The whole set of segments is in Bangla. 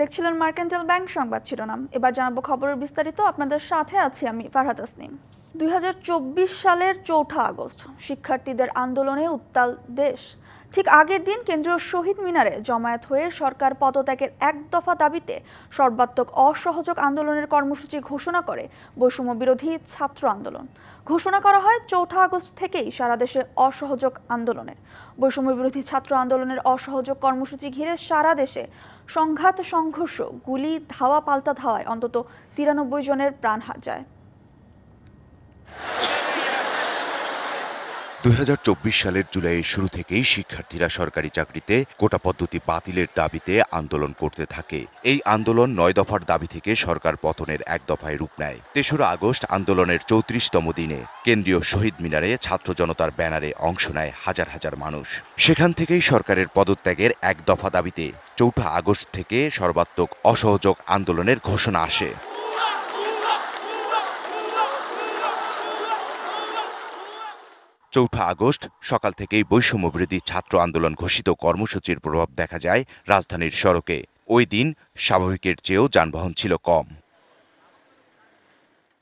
দেখছিলেন মার্কেন্টাইল ব্যাংক সংবাদ শিরোনাম। এবার জানাব খবরের বিস্তারিত। আপনাদের সাথে আছি আমি ফারহাত আসনিম দুই হাজার চব্বিশ সালের চৌঠা আগস্ট, শিক্ষার্থীদের আন্দোলনে উত্তাল দেশ। ঠিক আগের দিন কেন্দ্রীয় শহীদ মিনারে জমায়েত হয়ে সরকার পদত্যাগের এক দফা দাবিতে সর্বাত্মক অসহযোগ আন্দোলনের কর্মসূচি ঘোষণা করে বৈষম্য বিরোধী ছাত্র আন্দোলন। ঘোষণা করা হয় চৌঠা আগস্ট থেকেই সারা দেশে অসহযোগ আন্দোলনের। বৈষম্য বিরোধী ছাত্র আন্দোলনের অসহযোগ কর্মসূচি ঘিরে সারা দেশে সংঘাত, সংঘর্ষ, গুলি, ধাওয়া, পাল্টা ধাওয়ায় অন্তত তিরানব্বই জনের প্রাণ যায়। দুই হাজার চব্বিশ সালের জুলাইয়ের শুরু থেকেই শিক্ষার্থীরা সরকারি চাকরিতে কোটা পদ্ধতি বাতিলের দাবিতে আন্দোলন করতে থাকে। এই আন্দোলন নয় দফার দাবি থেকে সরকার পতনের এক দফায় রূপ নেয়। তেসরা আগস্ট আন্দোলনের চৌত্রিশতম দিনে কেন্দ্রীয় শহীদ মিনারে ছাত্র জনতার ব্যানারে অংশ নেয় হাজার হাজার মানুষ। সেখান থেকেই সরকারের পদত্যাগের এক দফা দাবিতে চৌঠা আগস্ট থেকে সর্বাত্মক অসহযোগ আন্দোলনের ঘোষণা আসে। চৌঠা আগস্ট, সকাল থেকেই বৈষম্য বিরোধী ছাত্র আন্দোলন ঘোষিত কর্মসূচির প্রভাব দেখা যায় রাজধানীর সড়কে। ওই দিন স্বাভাবিকের চেয়েও যানবাহন ছিল কম।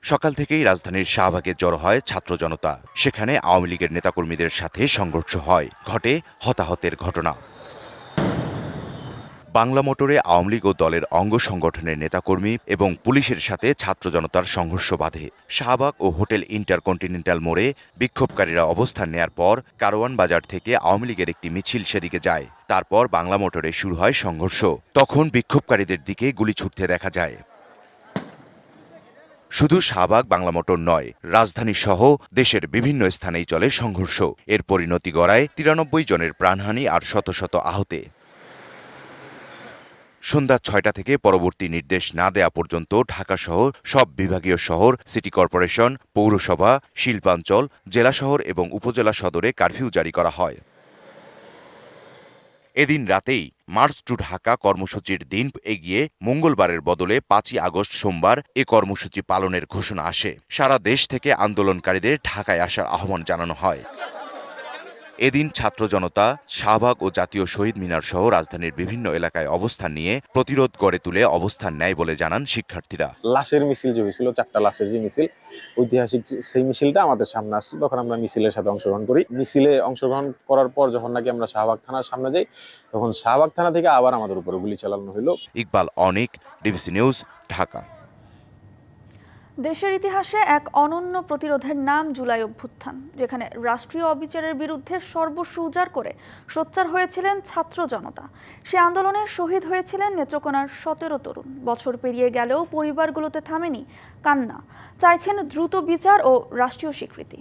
সকাল থেকেই রাজধানীর শাহবাগে জড়ো হয় ছাত্র জনতা। সেখানে আওয়ামী লীগের নেতাকর্মীদের সাথে সংঘর্ষ হয়। ঘটে হতাহতের ঘটনা। বাংলা মোটরে আওয়ামী লীগ ও দলের অঙ্গ সংগঠনের নেতাকর্মী এবং পুলিশের সাথে ছাত্র জনতার সংঘর্ষ বাধে। শাহবাগ ও হোটেল ইন্টারকন্টিনেন্টাল মোড়ে বিক্ষোভকারীরা অবস্থান নেয়ার পর কারওয়ান বাজার থেকে আওয়ামী লীগের একটি মিছিল সেদিকে যায়। তারপর বাংলা মোটরে শুরু হয় সংঘর্ষ। তখন বিক্ষোভকারীদের দিকে গুলি ছুটতে দেখা যায়। শুধু শাহবাগ বাংলা মোটর নয়, রাজধানী সহ দেশের বিভিন্ন স্থানেই চলে সংঘর্ষ। এর পরিণতি গড়ায় তিরানব্বই জনের প্রাণহানি আর শত শত আহতে। সন্ধ্যা ছয়টা থেকে পরবর্তী নির্দেশ না দেয়া পর্যন্ত ঢাকা সহ সব বিভাগীয় শহর, সিটি কর্পোরেশন, পৌরসভা, শিল্পাঞ্চল, জেলা শহর এবং উপজেলা সদরে কারফিউ জারি করা হয়। এদিন রাতেই মার্চ টু ঢাকা কর্মসূচির দিন এগিয়ে মঙ্গলবারের বদলে পাঁচই আগস্ট সোমবার এ কর্মসূচি পালনের ঘোষণা আসে। সারা দেশ থেকে আন্দোলনকারীদের ঢাকায় আসার আহ্বান জানানো হয়। এদিন ছাত্র জনতা শাহবাগ ও জাতীয় শহীদ মিনার সহ রাজধানীর বিভিন্ন এলাকায় অবস্থান নিয়ে প্রতিরোধ গড়ে তুলে অবস্থান নেয় বলে জানান শিক্ষার্থীরা। লাশের মিছিল যে হয়েছিল চারটা লাশের যে মিছিল ঐতিহাসিক সেই মিছিলটা আমাদের সামনে আসলো। তখন আমরা মিছিলের সাথে অংশগ্রহণ করি। মিছিলে অংশগ্রহণ করার পর যখন নাকি আমরা শাহবাগ থানার সামনে যাই তখন শাহবাগ থানা থেকে আবার আমাদের উপরে গুলি চালানো হলো ইকবাল অনিক ডিবিসি নিউজ ঢাকা। দেশের ইতিহাসে এক অনন্য প্রতিরোধের নাম জুলাই অভ্যুত্থান, যেখানে রাষ্ট্রীয় অবিচারের বিরুদ্ধে সর্বস্ব উজাড় করে সোচ্চার হয়েছিলেন ছাত্র জনতা। সে আন্দোলনে শহীদ হয়েছিলেন নেত্রকোনার সতেরো তরুণ। বছর পেরিয়ে গেলেও পরিবারগুলোতে থামেনি কান্না। চাইছেন দ্রুত বিচার ও রাষ্ট্রীয় স্বীকৃতি।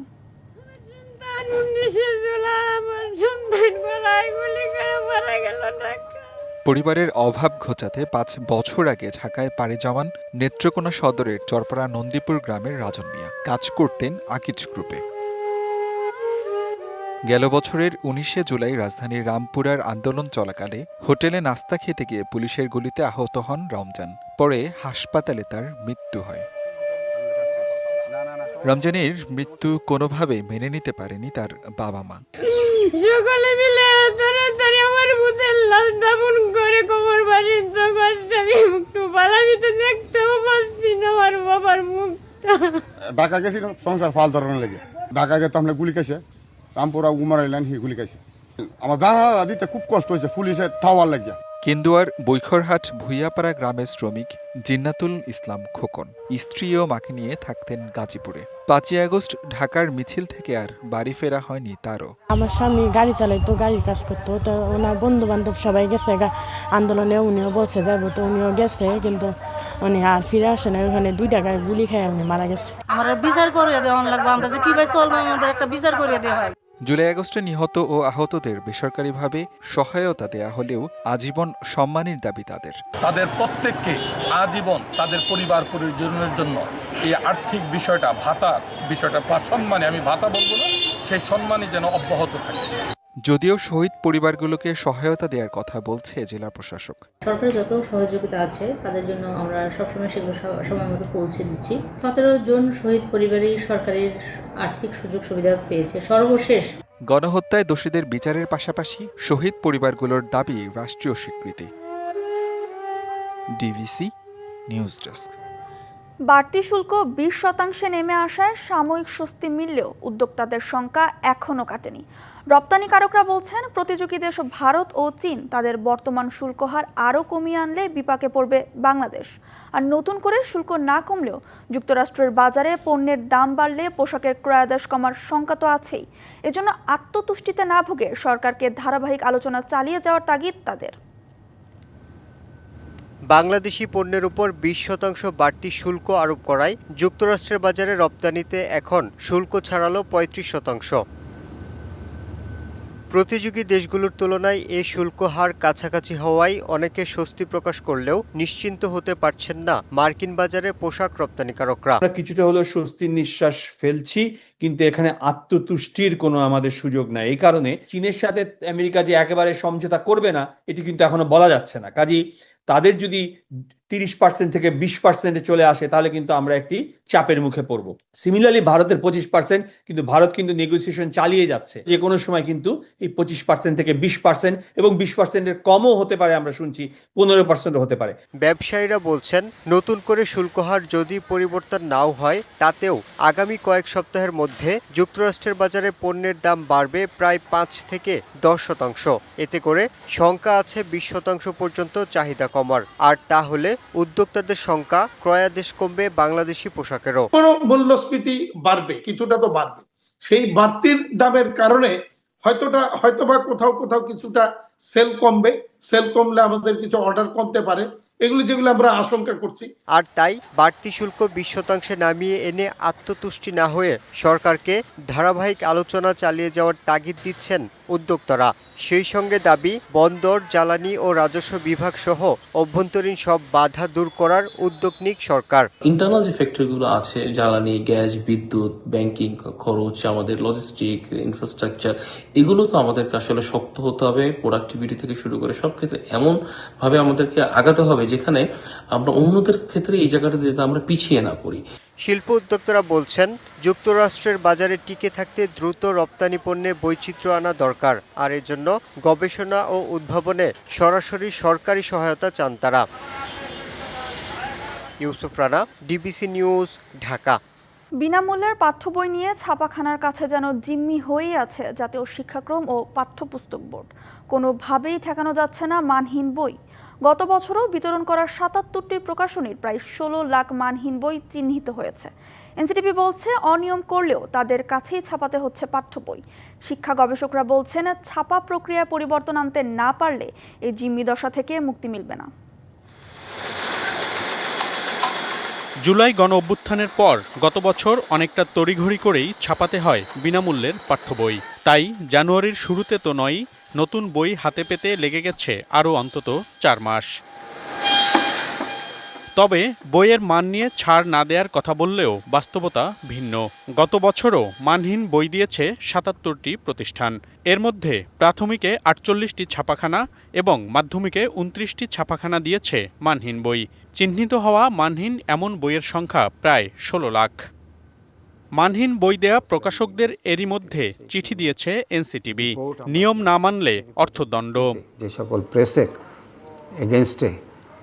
পরিবারের অভাব ঘোচাতে পাঁচ বছর আগে ঢাকায় পাড়ি জমান নেত্রকোনা সদরের চরপাড়া নন্দীপুর গ্রামের রাজন মিয়া। কাজ করতেন আকিজ গ্রুপে গেল বছরের উনিশে জুলাই রাজধানীর রামপুরার আন্দোলন চলাকালে হোটেলে নাস্তা খেতে গিয়ে পুলিশের গুলিতে আহত হন রমজান। পরে হাসপাতালে তার মৃত্যু হয়। রমজানের মৃত্যু কোনোভাবে মেনে নিতে পারেনি তার বাবা মা। সকলে মিলে তাড়াতাড়ি আমার ভূতের লাশ দাফন করে কোমর বাড়িতে করছে আমি একটু পালাবি তো দেখতেও পাচ্ছি না আমার বাবার মুখটা। ঢাকা গেছি সংসার ফাল ধরানোর লেগে। ঢাকা গেতে আমরা গুলি খাইছে, রামপুরা উমার লাইন হি গুলি খাইছে। আমার জানা দিতে খুব কষ্ট হয়েছে, পুলিশের থাওয়ার লাগিয়া কেন্দুয়ার বৈখরহাট ভুইয়াপাড়া গ্রামের শ্রমিক জিন্নাতুল ইসলাম খোকন স্ত্রী ও মাকে নিয়ে থাকতেন গাজীপুরে। পাঁচই আগস্ট ঢাকার মিছিল থেকে আর বাড়ি ফেরা হয়নি তারও। আমার স্বামী গাড়ি চালাইতো গাড়ির কাজ করতো তো ওনার বন্ধু বান্ধব সবাই গেছে গা- আন্দোলনে উনিও বলছে যাব তো উনিও গেছে কিন্তু উনি আর ফিরে আসে না ওখানে দুই টাকায় গুলি খেয়ে উনি মারা গেছে। আমরা বিচার করিয়ে দেওয়া লাগবে আমরা যে কীভাবে চলবো আমাদের একটা বিচার করিয়ে দেওয়া হয়। জুলাই আগস্টে নিহত ও আহতদের বেসরকারিভাবে সহায়তা দেয়া হলেও আজীবন সম্মানের দাবি তাদের। তাদের প্রত্যেককে আজীবন তাদের পরিবার পরিজনের জন্য এই আর্থিক বিষয়টা ভাতা বিষয়টা সম্মানে, আমি ভাতা বলব না, সেই সম্মানই যেন অব্যাহত থাকে। যদিও শহীদ পরিবারগুলোকে সহায়তা দেওয়ার কথা বলছে জেলা প্রশাসক। সরকারের যত সহযোগিতা আছে তাদের জন্য আমরা সবসময় সেগুলো সময় মতো পৌঁছে দিচ্ছি। সতেরো জন শহীদ পরিবারই সরকারের আর্থিক সুযোগ সুবিধা পেয়েছে। সর্বশেষ গণহত্যায় দোষীদের বিচারের পাশাপাশি শহীদ পরিবারগুলোর দাবি রাষ্ট্রীয় স্বীকৃতি। DBC news desk. বাড়তি শুল্ক বিশ শতাংশে নেমে আসায় সাময়িক স্বস্তি মিললেও উদ্যোক্তাদের সংখ্যা এখনও কাটেনি। রপ্তানিকারকরা বলছেন, প্রতিযোগী দেশ ভারত ও চীন তাদের বর্তমান শুল্ক হার আরও কমিয়ে আনলে বিপাকে পড়বে বাংলাদেশ। আর নতুন করে শুল্ক না কমলেও যুক্তরাষ্ট্রের বাজারে পণ্যের দাম বাড়লে পোশাকের ক্রয়াদেশ কমার শঙ্কা তো আছেই। এজন্য আত্মতুষ্টিতে না ভুগে সরকারকে ধারাবাহিক আলোচনা চালিয়ে যাওয়ার তাগিদ তাদের। বাংলাদেশি পণ্যের উপর বিশ শতাংশ বাড়তি শুল্ক আরোপ করায় যুক্তরাষ্ট্রের বাজারে রপ্তানিতে এখন শুল্ক ছাড়ালো পঁয়ত্রিশ শতাংশ। প্রতিযোগী দেশগুলোর তুলনায় এ শুল্ক হার কাছাকাছি হওয়ায় অনেকে স্বস্তি প্রকাশ করলেও নিশ্চিন্ত হতে পারছেন না মার্কিন বাজারে পোশাক রপ্তানিকারকরা। কিছুটা হলেও স্বস্তির নিঃশ্বাস ফেলছি, কিন্তু এখানে আত্মতুষ্টির কোনো আমাদের সুযোগ নাই। এই কারণে চীনের সাথে আমেরিকা যে একেবারে সমঝোতা করবে না, এটি কিন্তু এখনও বলা যাচ্ছে না। কাজী তাদের যদি তিরিশ পার্সেন্ট থেকে বিশ পার্সেন্টে চলে আসে, তাহলে কিন্তু আমরা একটি চাপের মুখে পড়ব। সিমিলারলি ভারতের পঁচিশ পার্সেন্ট কিন্তু ভারত কিন্তু নেগোসিয়েশন চালিয়ে যাচ্ছে। যে কোনো সময় কিন্তু এই পঁচিশ পার্সেন্ট থেকে বিশ পার্সেন্ট এবং বিশ পার্সেন্টের কমও হতে পারে আমরা শুনছি, পনেরো পার্সেন্টও হতে পারে। ব্যবসায়ীরা বলছেন, নতুন করে শুল্ক হার যদি পরিবর্তন নাও হয়, তাতেও আগামী কয়েক সপ্তাহের মধ্যে যুক্তরাষ্ট্রের বাজারে পণ্যের দাম বাড়বে প্রায় পাঁচ থেকে দশ শতাংশ। এতে করে শঙ্কা আছে বিশ শতাংশ পর্যন্ত চাহিদা কমার। আর তাহলে উদ্যোক্তাদের সংখ্যা ক্রয়াদেশ কমবে বাংলাদেশি পোশাকেরও। কোনো মূল্যস্ফীতি বাড়বে কিছুটা তো বাড়বে। সেই বাড়তির দামের কারণে হয়তোটা হয়তোবা কোথাও কোথাও কিছুটা সেল কমবে। সেল কমলে আমাদের কিছু অর্ডার কমতে পারে। এগুলো যেগুলো আমরা আশঙ্কা করছি। আর তাই বাড়তি শুল্ক বিশ শতাংশে নামিয়ে এনে আত্মতুষ্টি না হয়ে সরকারকে ধারাবাহিক আলোচনা চালিয়ে যাওয়ার তাগিদ দিচ্ছেন উদ্যোক্তারা। সেই সঙ্গে দাবি, বন্দর, জ্বালানি ও রাজস্ব বিভাগ সহ অভ্যন্তরীণ সব বাধা দূর করার উদ্যোগ নিক সরকার। ইন্টারনাল যে ফ্যাক্টরিগুলো আছে, জ্বালানি, গ্যাস, বিদ্যুৎ ব্যাংকিং খরচ, আমাদের লজিস্টিক ইনফ্রাস্ট্রাকচার এগুলো তো আমাদেরকে আসলে শক্ত হতে হবে প্রোডাক্টিভিটি থেকে শুরু করে সব ক্ষেত্রে এমন ভাবে আমাদেরকে আগাতে হবে, যেখানে আমরা অন্যদের ক্ষেত্রে এই জায়গাটাতে যাতে আমরা পিছিয়ে না পড়ি। শিল্প উদ্যোক্তারা বলছেন, যুক্তরাষ্ট্রের বাজারে টিকে থাকতে দ্রুত রপ্তানি পণ্যে বৈচিত্র্য আনা দরকার, আর এর জন্য গবেষণা ও উদ্ভাবনে সরাসরি সরকারি সহায়তা চান তারা। Yusuf Rana, DBC news, Dhaka. বিনামূল্যের পাঠ্য বই নিয়ে ছাপাখানার কাছে যেন জিম্মি হয়েই আছে জাতীয় শিক্ষাক্রম ও পাঠ্যপুস্তক বোর্ড। কোনোভাবেই ঠেকানো যাচ্ছে না মানহীন বই। গত বছরও বিতরণ করা সাতাত্তরটি প্রকাশনীর প্রায় ষোলো লাখ মানহীন বই চিহ্নিত হয়েছে। এনসিটিভি বলছে, অনিয়ম করলেও তাদের কাছেই ছাপাতে হচ্ছে পাঠ্য বই। শিক্ষা গবেষকরা বলছেন, ছাপা প্রক্রিয়া পরিবর্তন আনতে না পারলে এই জিম্মি দশা থেকে মুক্তি মিলবে না। জুলাই গণ অভ্যুত্থানের পর গত বছর অনেকটা তড়িঘড়ি করেই ছাপাতে হয় বিনামূল্যের পাঠ্য বই। তাই জানুয়ারির শুরুতে তো নয় নতুন বই হাতে পেতে লেগে গেছে আরও অন্তত চার মাস। তবে বইয়ের মান নিয়ে ছাড় না দেওয়ার কথা বললেও বাস্তবতা ভিন্ন। গত বছরও মানহীন বই দিয়েছে সাতাত্তরটি প্রতিষ্ঠান। এর মধ্যে প্রাথমিকে আটচল্লিশটি ছাপাখানা এবং মাধ্যমিকে উনত্রিশটি ছাপাখানা দিয়েছে মানহীন বই। চিহ্নিত হওয়া মানহীন এমন বইয়ের সংখ্যা প্রায় ষোলো লাখ। মানহীন বই দেয়া প্রকাশকদের এরই মধ্যে চিঠি দিয়েছে এনসিটিভি। নিয়ম না মানলে অর্থদণ্ড। যে সকল প্রেসের এগেনস্টে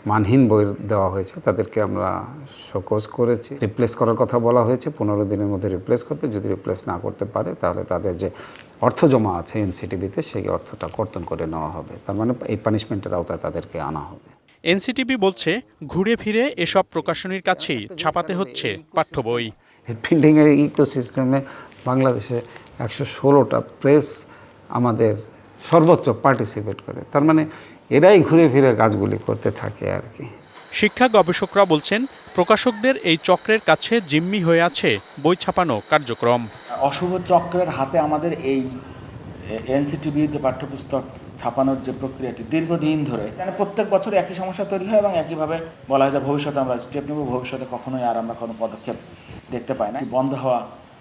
মানহীন বই দেওয়া হয়েছে তাদেরকে আমরা শোকজ করেছি। রিপ্লেস করার কথা বলা হয়েছে পনেরো দিনের মধ্যে রিপ্লেস করবে। যদি রিপ্লেস না করতে পারে তাহলে তাদের যে অর্থ জমা আছে এনসিটিভিতে সেই অর্থটা কর্তন করে নেওয়া হবে। তার মানে এই পানিশমেন্টের আওতায় তাদেরকে আনা হবে। এনসিটিভি বলছে ঘুরে ফিরে এসব প্রকাশনীর কাছেই ছাপাতে হচ্ছে পাঠ্য বই। প্রিন্টিংয়ের ইকোসিস্টেমে বাংলাদেশে একশো ষোলোটা প্রেস আমাদের সর্বত্র পার্টিসিপেট করে। তার মানে এরাই ঘুরে ফিরে কাজগুলি করতে থাকে আর কি। শিক্ষা গবেষকরা বলছেন প্রকাশকদের এই চক্রের কাছে জিম্মি হয়ে আছে বই ছাপানো কার্যক্রম। অশুভ চক্রের হাতে আমাদের এই এনসিটিভি যে পাঠ্যপুস্তক ছাপানোর যে প্রক্রিয়াটি দীর্ঘদিন ধরে মানে প্রত্যেক বছর একই সমস্যা তৈরি হয় এবং একইভাবে বলা হয় যে ভবিষ্যতে আমরা স্টেপ নেব ভবিষ্যতে কখনোই আর আমরা কোনো পদক্ষেপ দেখতে পায় না। বন্ধ হওয়া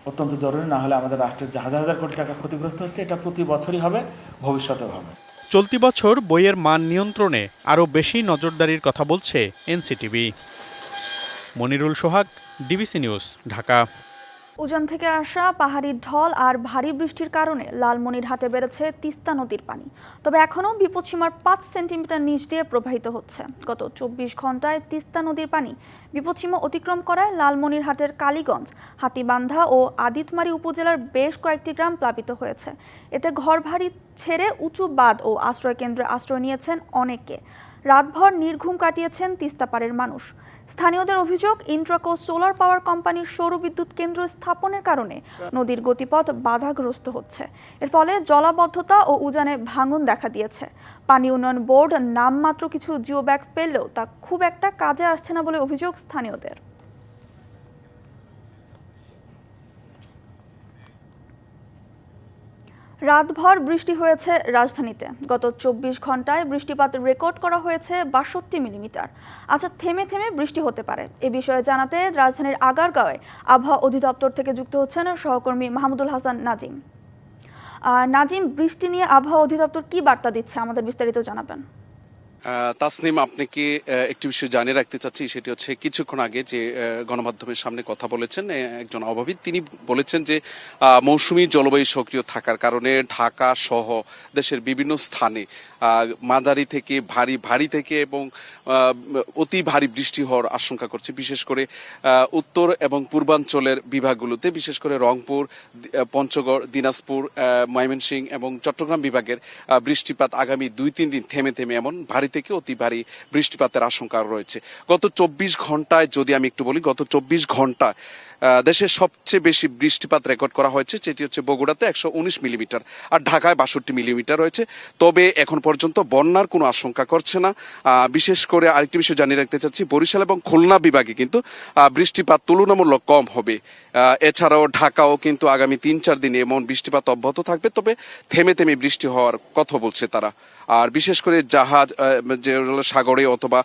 অত্যন্ত জরুরি, না হলে আমাদের রাষ্ট্রের যে হাজার হাজার কোটি টাকা ক্ষতিগ্রস্ত হচ্ছে। এটা প্রতি বছরই হবে, ভবিষ্যতেও হবে। চলতি বছর বইয়ের মান নিয়ন্ত্রণে আরও বেশি নজরদারির কথা বলছে NCTB. Monirul Sohag, DBC news, Dhaka. উজান থেকে আসা পাহাড়ি ঢল আর ভারী বৃষ্টির কারণে লালমনির লালমনিরহাটে বেড়েছে তিস্তা নদীর পানি। তবে এখনও বিপদসীমার পাঁচ সেন্টিমিটার নিচ দিয়ে প্রবাহিত হচ্ছে। গত চব্বিশ ঘন্টায় তিস্তা নদীর পানি বিপদসীমা অতিক্রম করায় লালমনিরহাটের কালীগঞ্জ, হাতিবান্ধা ও আদিতমারি উপজেলার বেশ কয়েকটি গ্রাম প্লাবিত হয়েছে। এতে ঘরবাড়ি ছেড়ে উঁচু বাঁধ ও আশ্রয়কেন্দ্রে আশ্রয় নিয়েছেন অনেকে। রাতভর নির্ঘুম কাটিয়েছেন তিস্তাপাড়ের মানুষ। স্থানীয়দের অভিযোগ, ইন্ট্রাকো সোলার পাওয়ার কোম্পানির সৌর বিদ্যুৎ কেন্দ্র স্থাপনের কারণে নদীর গতিপথ বাধাগ্রস্ত হচ্ছে। এর ফলে জলাবদ্ধতা ও উজানে ভাঙন দেখা দিয়েছে। পানি উন্নয়ন বোর্ড নামমাত্র কিছু জিও ব্যাগ পেলেও তা খুব একটা কাজে আসছে না বলে অভিযোগ স্থানীয়দের। রাতভর বৃষ্টি হয়েছে রাজধানীতে। গত চব্বিশ ঘন্টায় বৃষ্টিপাত রেকর্ড করা হয়েছে বাষট্টি মিলিমিটার। আচ্ছা থেমে থেমে বৃষ্টি হতে পারে। এ বিষয়ে জানাতে রাজধানীর আগারগাঁওয়ে আবহাওয়া অধিদপ্তর থেকে যুক্ত হচ্ছেন সহকর্মী মাহমুদুল হাসান নাজিম। নাজিম, বৃষ্টি নিয়ে আবহাওয়া অধিদপ্তর কি বার্তা দিচ্ছে আমাদের বিস্তারিত জানাবেন। তাসনিম আপনাকে একটি বিষয় জানিয়ে রাখতে চাচ্ছি, সেটি হচ্ছে কিছুক্ষণ আগে যে গণমাধ্যমের সামনে কথা বলেছেন একজন অভাবিত তিনি বলেছেন যে মৌসুমী জলবায়ু সক্রিয় থাকার কারণে ঢাকা সহ দেশের বিভিন্ন স্থানে মাঝারি থেকে ভারী ভারী থেকে এবং অতি ভারী বৃষ্টি হওয়ার আশঙ্কা করছে। বিশেষ করে উত্তর এবং পূর্বাঞ্চলের বিভাগগুলোতে, বিশেষ করে রংপুর পঞ্চগড়, দিনাজপুর ময়মনসিংহ এবং চট্টগ্রাম বিভাগের বৃষ্টিপাত আগামী দুই, তিন দিন থেমে থেমে এমন ভারী থেকে অতি ভারী বৃষ্টিপাতের আশঙ্কা রয়েছে। গত চব্বিশ ঘন্টায় যদি আমি একটু বলি, গত চব্বিশ ঘণ্টা দেশের সবচেয়ে বেশি বৃষ্টিপাত রেকর্ড করা হয়েছে, যেটি হচ্ছে বগুড়াতে একশো উনিশ মিলিমিটার আর ঢাকায় বাষট্টি মিলিমিটার রয়েছে। তবে এখন পর্যন্ত বন্যার কোনো আশঙ্কা করছে না। বিশেষ করে আরেকটি বিষয় জানিয়ে রাখতে চাচ্ছি, বরিশাল এবং খুলনা বিভাগে কিন্তু বৃষ্টিপাত তুলনামূলক কম হবে। এছাড়াও ঢাকাও কিন্তু আগামী তিন চার দিনে এমন বৃষ্টিপাত অব্যাহত থাকবে, তবে থেমে থেমে বৃষ্টি হওয়ার কথা বলছে তারা। আর বিশেষ করে জাহাজ যে সাগরে অথবা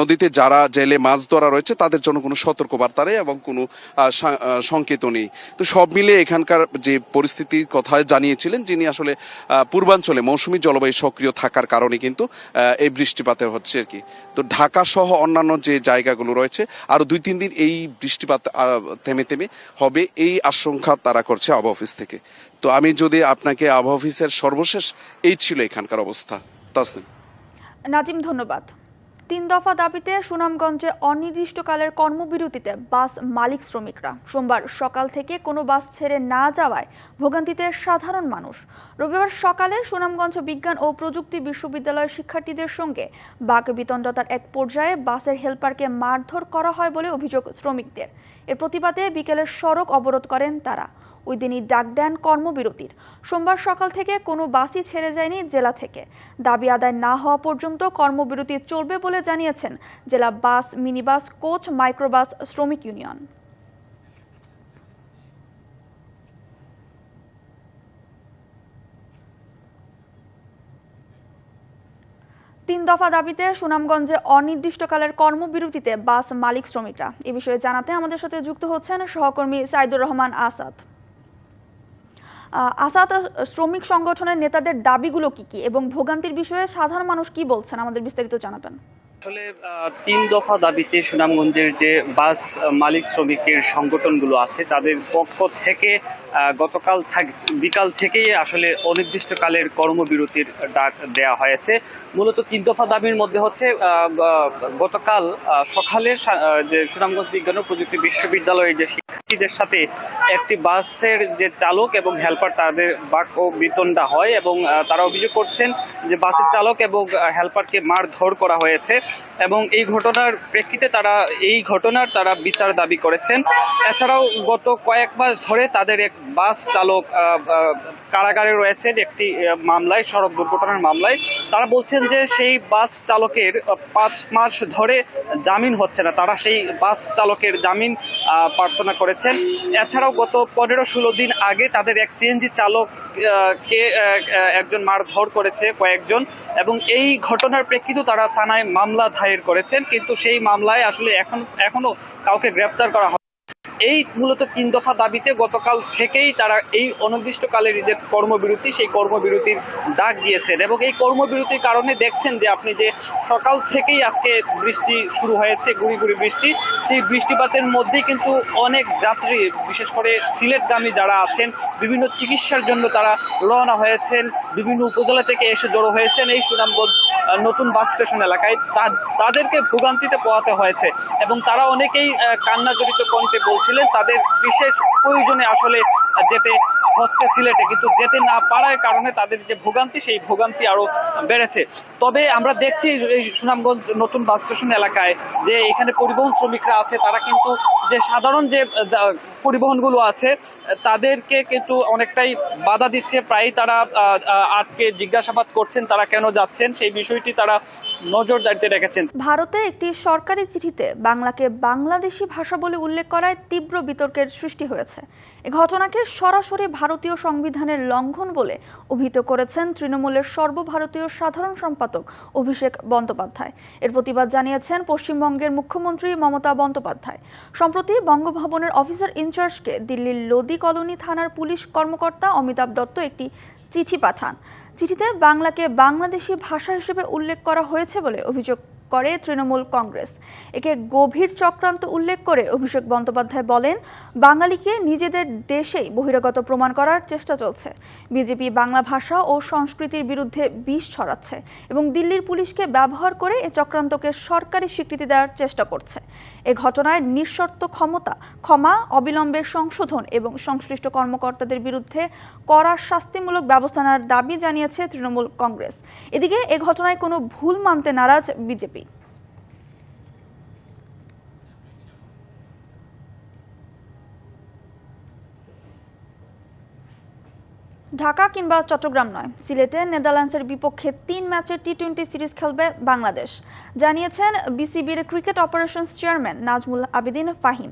নদীতে যারা জেলে মাছ ধরা রয়েছে, তাদের জন্য কোনো সতর্কবার্তা নেই এবং কোনো আহ, সা- আহ, সংকেতও নেই। তো সব মিলিয়ে এখানকার যে পরিস্থিতির কথা জানিয়েছিলেন যিনি আসলে পূর্বাঞ্চলে মৌসুমি জলবায়ু সক্রিয় থাকার কারণে কিন্তু এই বৃষ্টিপাতের হচ্ছে আর কি। তো ঢাকা সহ অন্যান্য যে জায়গাগুলো রয়েছে আরও দুই তিন দিন এই বৃষ্টিপাত থেমে থেমে হবে এই আশঙ্কা তারা করছে আবহাওয়া অফিস থেকে। তো আমি যদি আপনাকে আবহাওয়া অফিসের সর্বশেষ এই ছিল এখানকার অবস্থা। তাসনিম। নাজিম ধন্যবাদ। তিন দফা দাবিতে সুনামগঞ্জে অনির্দিষ্টকালের কর্মবিরতিতে বাস মালিক শ্রমিকরা। সোমবার সকাল থেকে কোনো বাস ছেড়ে না যাওয়ায় ভোগান্তিতে সাধারণ মানুষ। রবিবার সকালে সুনামগঞ্জ বিজ্ঞান ও প্রযুক্তি বিশ্ববিদ্যালয়ের শিক্ষার্থীদের সঙ্গে বাক বিতণ্ডতার এক পর্যায়ে বাসের হেলপারকে মারধর করা হয় বলে অভিযোগ শ্রমিকদের। এর প্রতিবাদে বিকেলে সড়ক অবরোধ করেন তারা। ওই দিনই ডাক দেন কর্মবিরতির। সোমবার সকাল থেকে কোনো বাসই ছেড়ে যায়নি জেলা থেকে। দাবি আদায় না হওয়া পর্যন্ত কর্মবিরতি চলবে বলে জানিয়েছেন জেলা বাস, মিনিবাস, কোচ, মাইক্রোবাস, শ্রমিক ইউনিয়ন। তিন দফা দাবিতে সুনামগঞ্জে অনির্দিষ্টকালের কর্মবিরতিতে বাস মালিক শ্রমিকরা। এ বিষয়ে জানাতে আমাদের সাথে যুক্ত হচ্ছেন সহকর্মী সাইদুর রহমান আসাদ। আসাদ শ্রমিক সংগঠনের নেতাদের দাবিগুলো কি কি এবং ভোগান্তির বিষয়ে সাধারণ মানুষ কি বলছেন? আমাদের বিস্তারিত জানাবেন। আসলে তিন দফা দাবিতে সুনামগঞ্জের যে বাস মালিক শ্রমিকের সংগঠনগুলো আছে, তাদের পক্ষ থেকে গতকাল বিকাল থেকেই আসলে অনির্দিষ্টকালের কর্মবিরতির ডাক দেওয়া হয়েছে। মূলত তিন দফা দাবির মধ্যে হচ্ছে গতকাল সকালে যে সুনামগঞ্জ বিজ্ঞান ও প্রযুক্তি বিশ্ববিদ্যালয়ের যে শিক্ষার্থীদের সাথে একটি বাসের যে চালক এবং হেল্পার তাদের বাক ও বিতণ্ডা হয় এবং তারা অভিযোগ করছেন যে বাসের চালক এবং হেল্পারকে মারধর করা হয়েছে। এবং এই ঘটনার প্রেক্ষিতে তারা এই ঘটনার তারা বিচার দাবি করেছেন। এছাড়াও গত কয়েক মাস ধরে তাদের এক বাস চালক কারাগারে রয়েছেন একটি মামলায় সড়ক দুর্ঘটনার মামলায়। তারা বলছেন যে সেই বাস চালকের পাঁচ মাস ধরে জামিন হচ্ছে না। তারা সেই বাস চালকের জামিন প্রার্থনা করেছেন। এছাড়াও গত পনেরো ষোলো দিন আগে তাদের এক সিএনজি চালক কে আহ, আহ, একজন মারধর করেছে কয়েকজন। এবং এই ঘটনার প্রেক্ষিতে তারা থানায় মামলা দায়ের করেছেন কিন্তু সেই মামলায় আসলে এখন এখনও কাউকে গ্রেপ্তার করা এই মূলত তিন দফা দাবিতে গতকাল থেকেই তারা এই অনির্দিষ্টকালের যে কর্মবিরতি সেই কর্মবিরতির ডাক দিয়েছেন এবং এই কর্মবিরতির কারণে দেখছেন যে আপনি যে সকাল থেকেই আজকে বৃষ্টি শুরু হয়েছে গুড়ি গুড়ি বৃষ্টি সেই বৃষ্টিপাতের মধ্যেই কিন্তু অনেক যাত্রী বিশেষ করে সিলেটগামী যারা আছেন বিভিন্ন চিকিৎসার জন্য তারা রওনা হয়েছেন বিভিন্ন উপজেলা থেকে এসে জড়ো হয়েছেন এই সুনামগঞ্জ নতুন বাস স্টেশন এলাকায়। তাদেরকে ভোগান্তিতে পোহাতে হয়েছে এবং তারা অনেকেই আহ, কান্না জড়িত বলছিলেন তাদের বিশেষ প্রয়োজনে আসলে যেতে হচ্ছে সিলেটে, কিন্তু যেতে না পারার কারণে তাদের যে ভোগান্তি, সেই ভোগান্তি আরও বেড়েছে। তবে আমরা দেখছি এই সুনামগঞ্জ নতুন বাস স্টেশন এলাকায় যে এখানে পরিবহন শ্রমিকরা আছে, তারা কিন্তু যে সাধারণ যে পরিবহনগুলো আছে, তাদেরকে কিন্তু অনেকটাই বাধা দিচ্ছে। প্রায় তারা আটকে জিজ্ঞাসাবাদ করছেন, তারা কেন যাচ্ছেন, সেই বিষয়টি তারা নজরদারিতে রেখেছেন। ভারতে একটি সরকারি চিঠিতে বাংলাকে বাংলাদেশি ভাষা বলে উল্লেখ করায় তীব্র বিতর্কের সৃষ্টি হয়েছে। এ ঘটনাকে সরাসরি ভারতীয় সংবিধানের লঙ্ঘন বলে অভিহিত করেছেন তৃণমূলের সর্বভারতীয় সাধারণ সম্পাদক অভিষেক বন্দ্যোপাধ্যায়। এর প্রতিবাদ জানিয়েছেন পশ্চিমবঙ্গের মুখ্যমন্ত্রী মমতা বন্দ্যোপাধ্যায়। সম্প্রতি বঙ্গভবনের অফিসার ইনচার্জকে দিল্লির লোদি কলোনি থানার পুলিশ কর্মকর্তা অমিতাভ দত্ত একটি চিঠি পাঠান। চিঠিতে বাংলাকে বাংলাদেশি ভাষা হিসেবে উল্লেখ করা হয়েছে বলে অভিযোগ করে তৃণমূল কংগ্রেস। একে গভীর চক্রান্ত উল্লেখ করে অভিষেক বন্দ্যোপাধ্যায় বলেন, বাঙালিকে নিজেদের দেশেই বহিরাগত প্রমাণ করার চেষ্টা চলছে। বিজেপি বাংলা ভাষা ও সংস্কৃতির বিরুদ্ধে বিষ ছড়াচ্ছে এবং দিল্লির পুলিশকে ব্যবহার করে এ চক্রান্তকে সরকারি স্বীকৃতি দেওয়ার চেষ্টা করছে। এ ঘটনায় নিঃশর্ত ক্ষমতা, ক্ষমা, অবিলম্বে সংশোধন এবং সংশ্লিষ্ট কর্মকর্তাদের বিরুদ্ধে কড়া শাস্তিমূলক ব্যবস্থা নেওয়ার দাবি জানিয়েছে তৃণমূল কংগ্রেস। এদিকে এ ঘটনায় কোনো ভুল মানতে নারাজ বিজেপি। ঢাকা কিংবা চট্টগ্রাম নয়। সিলেটে নেদারল্যান্ডসের বিপক্ষে তিন ম্যাচের টি টোয়েন্টি সিরিজ খেলবে বাংলাদেশ। জানিয়েছেন বিসিবির cricket operations chairman Nazmul Abedin Fahim.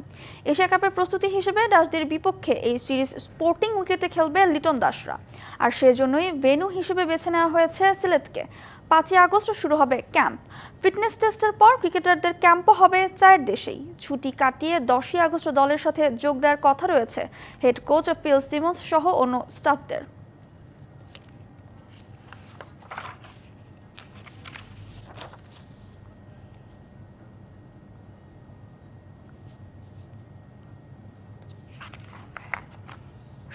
Asia কাপের প্রস্তুতি হিসেবে ডাচদের বিপক্ষে এই সিরিজ স্পোর্টিং উইকেটে খেলবে লিটন দাসরা। আর সেজন্যই ভেন্যু হিসেবে বেছে নেওয়া হয়েছে সিলেটকে। পাঁচই আগস্ট শুরু হবে ক্যাম্প। ফিটনেস টেস্টের পর ক্রিকেটারদের ক্যাম্পও হবে চায়ের দেশেই। ছুটি কাটিয়ে দশই আগস্ট দলের সাথে যোগ দেওয়ার কথা রয়েছে হেড কোচ ফিল সিমন্স সহ অন্য স্টাফদের।